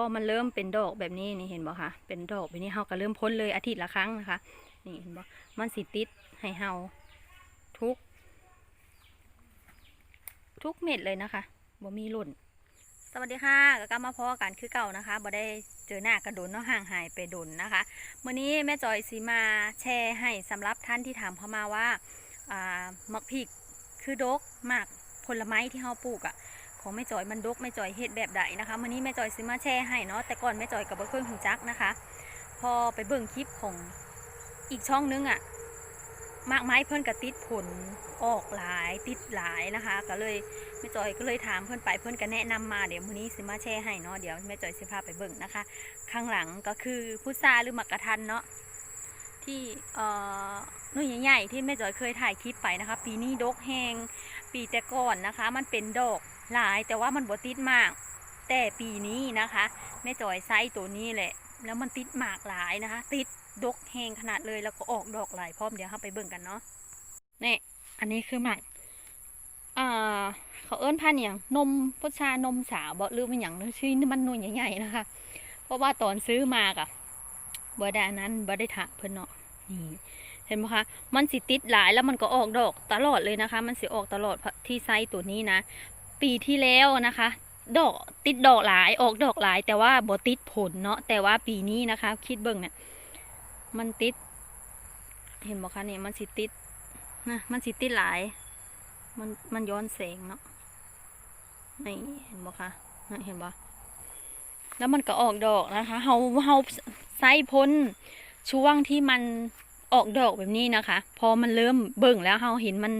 อมันเริ่มเป็นดอกแบบนี้นี่เห็นบ่คะเป็นดอกแบบนี้เฮาก็เริ่มพ้นเลยอาทิตย์ละครั้งนะคะ นี่เห็นบ่มันสิติดให้เฮาทุก ทุกเม็ดเลยนะคะบ่มีหล่นสวัสดีค่ะก็กลับมาพอกันคือเก่านะคะบ่ได้เจอหน้ากระโดนเนาะห่างหายไปโดนนะคะมื้อนี้แม่จอยสีมาแชร์ให้สำหรับท่านที่ถามเข้ามาว่าอ่ามักพริกคือดกหมากผลไม้ที่เฮาปลูกอะ่ะ ของแม่จอยมันดกแม่จอยเฮ็ดแบบใดนะคะมื้อนี้แม่จอยซื้อมาแชร์ให้เนาะแต่ก่อนแม่จอยกับบ่เคยหูจักนะคะ พอไปเบิ่งคลิปของอีกช่องนึงอะ่ะมากไม้เพิ่อนก็ติดผลออกหลายติดหลายนะคะ ก็เลยแม่จอยก็เลยถามเพื่อนไปเพื่อนก็แนะนำมาเดี๋ยวมื้อนี้สิมาแชร์ให้เนาะเดี๋ยวแม่จอยสิพาไปเบิ่งนะคะ ข้างหลังก็คือพุทราหรือมักกะทันเนาะที่เอ่อนุ่ยใหญ่ๆที่แม่จอยเคยถ่ายคลิปไปนะคะ ปีนี้ดกแหงปีแต่ก่อนนะคะ มันเป็นดอก หลายแต่ว่ามันบ่ติดมาก แต่ปีนี้นะคะแม่จอยไซส์ตัวนี้แหละ แล้วมันติดมากหลายนะคะ ติดดกแหงขนาดเลยแล้วก็ออกดอกหลายพร้อมเดี๋ยวเราไปเบิ่งกันเนาะนี่อันนี้คือหมากอ่าเขาเอิ้นพันอย่างนมพุชานมสาวบ่หรือมันอย่างนึงชื่อมันนุ่ยใหญ่ๆนะคะ เพราะว่าตอนซื้อมากะบ่ได้อันนั้นบ่ได้ถามเพิ่นเนาะนี่เห็นไหมคะ มันสิติดหลายแล้วมันก็ออกดอกตลอดเลยนะคะ มันสิออกตลอดที่ไซส์ตัวนี้นะ ปีที่แล้วนะคะ ดอกติดดอกหลายออกดอกหลาย แต่ว่าบ่ติดผลเนาะแต่ว่าปีนี้นะคะ คิดเบิ่งเนี่ยมันติด เห็นบ่คะเนี่ยมันสิติดนะมันสิติดหลาย มันมันย้อนแสงเนาะนี่เห็นบ่คะนี่เห็นบ่แล้วมันก็ออกดอกนะคะเฮาเฮาไซพ้นช่วงที่มันออกดอกแบบนี้นะคะ พอมันเริ่มเบิ่งแล้วเฮาเห็นมัน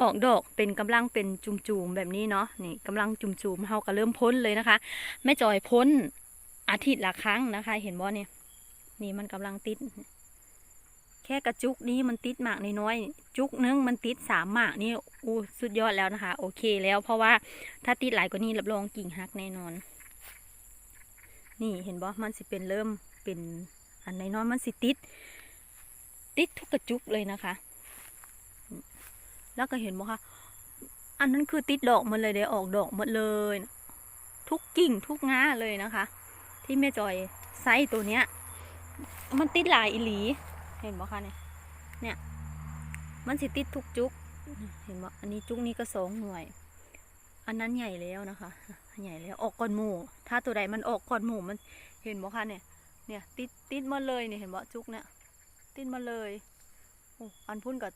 ออกดอกเป็นกำลังเป็นจุ่มๆแบบนี้เนาะนี่กำลังจุ่มๆเฮาก็เริ่มพ้นเลยนะคะแม่จอยพ้นอาทิตย์ละครั้งนะคะ เห็นบ่เนี่ยนี่มันกำลังติด แค่กระจุกนี้มันติดหมากน้อยๆจุกนึงมันติดสามหมากนี่อู้สุดยอดแล้วนะคะ โอเคแล้วเพราะว่าถ้าติดหลายกว่านี้รับรองกิ่งหักแน่นอน นี่เห็นบ่มันสิเป็นเริ่มเป็นอันน้อยๆมันสิติด ติดทุกกระจุกเลยนะคะ แล้วก็เห็นบ่คะอันนั้นคือติดดอกหมันเลยได้ออกดอกหมดเลย ทุกกิ่งทุกง้าเลยนะคะ ที่แม่จอยไซส์ตัวเนี้ย มันติดหลายอีหลี เห็นบ่คะเนี่ยเนี่ย มันสิติดทุกจุก เห็นบ่อันนี้จุกนี้ก็สองหน่วย อันนั้นใหญ่แล้วนะคะ ใหญ่แล้วออกก่อนหมู่ ถ้าตัวใดมันออกก่อนหมู่มันเห็นบ่คะเนี่ย เนี่ยติดติดมาเลยเนี่ยเห็นบ่จุกเนี่ยติดมาเลยโอ้อันพุ่นกับ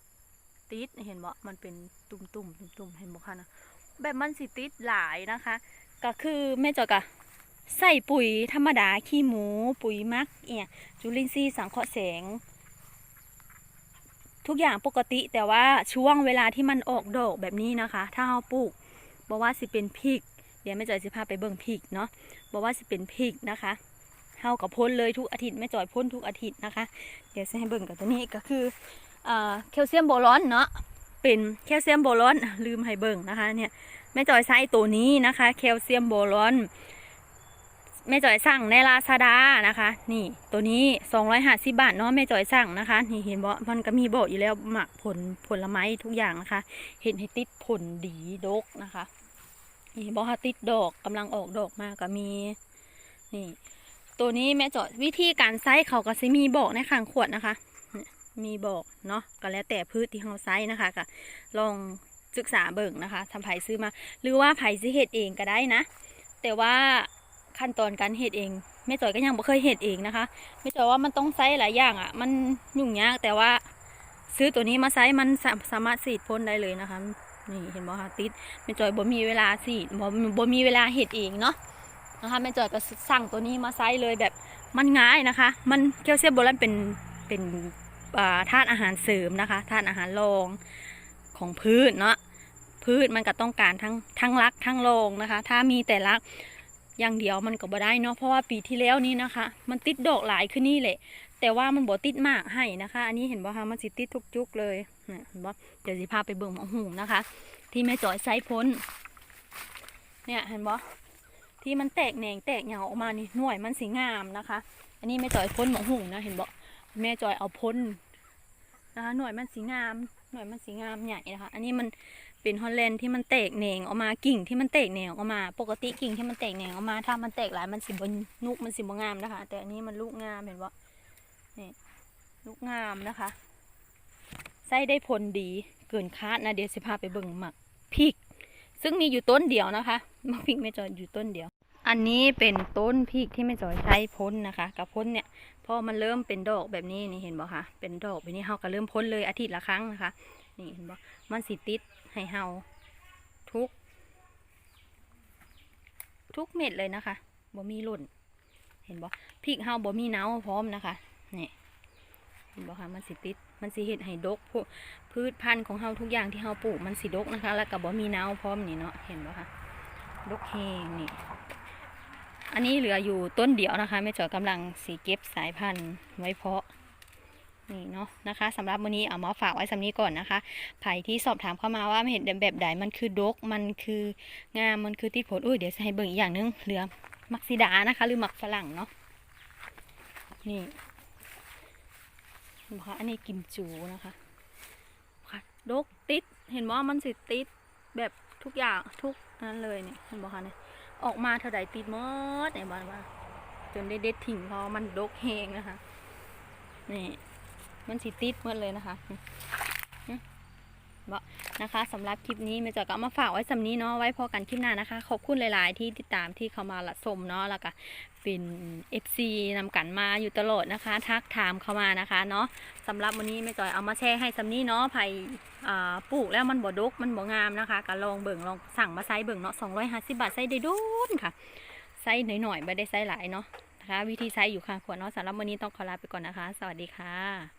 ติดเห็นบ่มันเป็นตุ่มๆตุ่มตุ่มเห็นบ่คะนะแบบมันสิติดหลายนะคะ ก็คือแม่จอยกะใส่ปุ๋ยธรรมดาขี้หมู ปุ๋ยมักเอียจุลินทรีย์สังเคราะห์แสง ทุกอย่างปกติแต่ว่าช่วงเวลาที่มันออกดอกแบบนี้นะคะ ถ้าเราปลูกบอกว่าสิเป็นพริก เดี๋ยวแม่จอยสิพาไปเบิ่งพริกเนาะบอกว่าสิเป็นพริกนะคะเฮากับพ่นเลยทุกอาทิตย์แม่จอยพ่นทุกอาทิตย์นะคะ เดี๋ยวจะให้เบิ่งกับตัวนี้ก็คือ แคลเซียมโบรอนเนาะเป็นแคลเซียมโบรอนลืมให้เบิ่งนะคะเนี่ยแม่จอยใช้ตัวนี้นะคะแคลเซียมโบรอนแม่จอยสั่งในลาซาดานะคะ นี่ตัวนี้250บาทเนาะแม่จอยสั่งนะคะ นี่เห็นบ่มันก็มีบอกอยู่แล้วหมักผลผลไม้ทุกอย่างนะคะ เห็นให้ติดผลดีดกนะคะนี่บอกว่าติดดอกกำลังออกดอกมากก็มี นี่ ตัวนี้แม่จอยวิธีการไซส์เขาก็จะมีบอกในข้างขวดนะคะ มีบอกเนาะก็แล้วแต่พืชที่เราไซส์นะคะก็ลองศึกษาเบิ่งนะคะทำไผ่ซื้อมา หรือว่าไผ่ซื้อเห็ดเองก็ได้นะ แต่ว่าขั้นตอนการเห็ดเองแม่จอยก็ยังไม่เคยเห็ดเองนะคะแม่จอยว่ามันต้องไซส์หลายอย่างอะ่ะ มันยุ่งยากแต่ว่าซื้อตัวนี้มาไซส์มันสาสามารถสีดพ่นได้เลยนะคะนี่เห็นบ่คะติดแม่จอยบ่มีเวลาสีดบ่บ่มีเวลาเห็ดเองเนาะนะคะแม่จอยก็สั่งตัวนี้มาไซส์เลยแบบมันง่ายนะคะ มันแคลเซียมโบรอนเป็นเป็น ธาตุอาหารเสริมนะคะธาตุอาหารรองของพืชเนาะพืชมันก็ต้องการทั้งทั้งรักทั้งรองนะคะ ถ้ามีแต่รักอย่างเดียวมันก็บ่ได้เนาะเพราะว่าปีที่แล้วนี้นะคะ มันติดดอกหลายขึ้นนี่แหละ แต่ว่ามันบ่ติดมากให้นะคะ อันนี้เห็นบ่คะมันสิติดทุกจุกเลยเนี่ยเห็นบ่เดี๋ยวสิพาไปเบิ่งมอหุงนะคะ ที่แม่จอยไซพ้น เนี่ยเห็นบ่ที่มันแตกแหนงแตกเหยาออกมานี่หน่วยมันสีงามนะคะ อันนี้แม่จอยพ้นมอหุงนะเห็นบ่ แม่จอยเอาพ้นนะคะหน่วยมันสีงาม หน่วยมันสีงามใหญ่นะคะ อันนี้มันเป็นฮอลแลนด์ที่มันแตกแหนงออกมากิ่งที่มันแตกแหนงออกมา ปกติกิ่งที่มันแตกแหนงออกมา ถ้ามันแตกหลายมันสิบนุกมันสิบงามนะคะ แต่อันนี้มันลูกงามเห็นปะนี่ลูกงามนะคะไส้ได้ผลดีเกินคาดนะเดี๋ยวสิพาไปเบิ่งหมักพริก ซึ่งมีอยู่ต้นเดียวนะคะหมักพริกไม่จอยอยู่ต้นเดียว อันนี้เป็นต้นพริกที่ไม่จอยใช้พ้นนะคะกับพ้นเนี่ยพอมันเริ่มเป็นดอกแบบนี้นี่เห็นบ่คะเป็นดอกแบบนี้เฮาก็เริ่มพ้นเลยอาทิตย์ละครั้งนะคะ นี่เห็นบ่มันสิติดให้เฮาทุก ทุกเม็ดเลยนะคะบ่มีหล่น เห็นบ่พริกเฮาบ่มีเนาพร้อมนะคะนี่เห็นบ่คะมันสิติดมันสิเฮ็ดให้ดกพวกพืชพันธุ์ของเฮาทุกอย่างที่เฮาปลูกมันสิดกนะคะ แล้วก็บ่มีเนาพร้อมนี่เนาะเห็นบ่คะดกแฮงนี่ อันนี้เหลืออยู่ต้นเดียวนะคะแม่จอยกำลังสีเก็บสายพันธุ์ไว้เพาะนี่เนาะนะคะสำหรับวันนี้เอามาฝากไว้สำนี้ก่อนนะคะไผ่ที่สอบถามเข้ามาว่าเห็นแบบใดมันคือดกมันคืองามมันคือติดผลอุ้ยเดี๋ยวให้เบิ่งอีกอย่างนึงเหลือมักซิดานะคะหรือมักฝรั่งเนาะนี่เห็นไหมคะอันนี้กิมจูนะคะค่ะดกติดเห็นว่ามันสิติดแบบทุกอย่างทุกนั้นเลยเนี่ยเห็นไหมคะเนี่ย ออกมาเท่าใดติดมดเนี่ยบ้านว่าจนได้เด็ดถิ่งพอมันดกเฮงนะคะ นี่ มันสิติดเมดเลยนะคะ บ่นะคะสำหรับคลิปนี้เมย์จอยก็เอามาฝากไว้สำนี้เนาะไว้พอกันคลิปหน้านะคะ ขอบคุณหลาย ๆ ที่ติดตามที่เข้ามาละชมเนาะแล้วก็เป็น FC นำกันมาอยู่ตลอดนะคะ ทักถามเข้ามานะคะเนาะสำหรับวันนี้เมย์จอยเอามาแชร์ให้สำนี้เนาะไผ่ปลูกแล้วมันบ่ดกมันบ่งามนะคะก็ลองเบิ่งลองสั่งมาไซส์เบิ่งเนาะ250บาทไซส์ได้โดนค่ะไซส์หน่อยๆไม่ได้ไซส์หลายเนาะนะคะ วิธีไซส์อยู่ข้างขวดเนาะสำหรับวันนี้ต้องขอลาไปก่อนนะคะ สวัสดีค่ะ